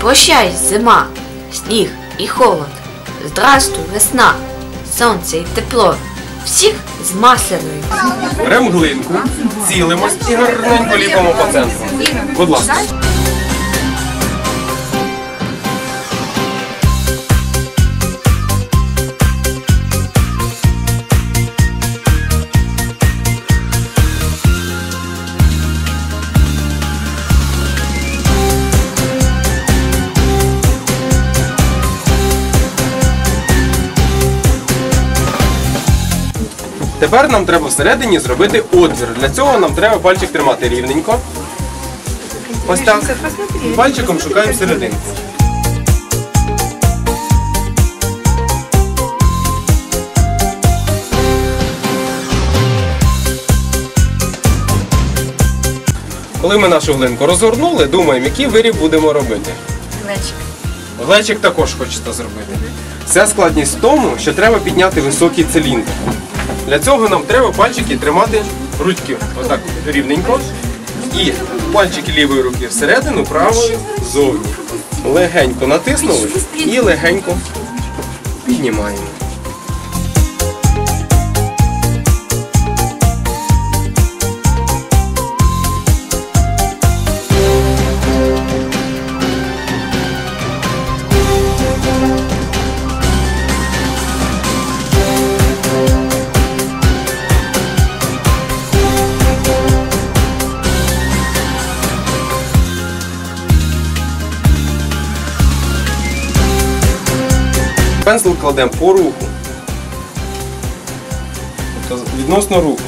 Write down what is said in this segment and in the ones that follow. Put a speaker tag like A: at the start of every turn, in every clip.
A: Прощай, зима, сніг і холод. Здрастуй, весна, сонце і тепло. Всіх з масляною.
B: Беремо глинку, цілимось і гарненько ліпимо по центру. Будь ласка. Тепер нам треба всередині зробити отвір. Для цього нам треба пальчик тримати рівненько. Ось так. Пальчиком шукаємо серединку. Коли ми нашу глинку розгорнули, думаємо, який виріб будемо робити.
A: Глечик.
B: Глечик також хочеться зробити. Вся складність в тому, що треба підняти високий циліндр. Для цього нам треба пальчики тримати ручки отак рівненько. І пальчики лівої руки всередину, правої ззовні. Легенько натиснули і легенько піднімаємо. Пензл кладемо по руху. Тобто відносно руху.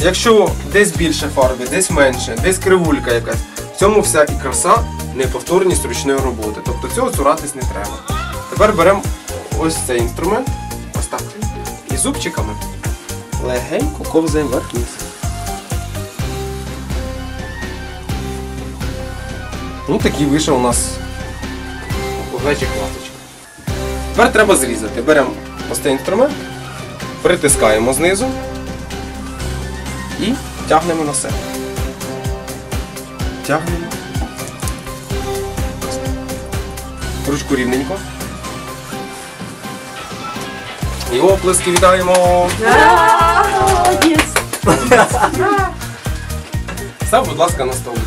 B: Якщо десь більше фарби, десь менше, десь кривулька якась, в цьому вся і краса, неповторність ручної роботи. Тобто цього цуратись не треба. Тепер беремо ось цей інструмент, ось так, і зубчиками легенько ковзаємо вверх-вниз. Ну такий вийшов у нас глечик ласточка. Тепер треба зрізати. Беремо ось цей інструмент, притискаємо знизу і тягнемо на себе. Тягнемо. Ручку рівненько. І оплески вітаємо! Став, будь ласка, на столик.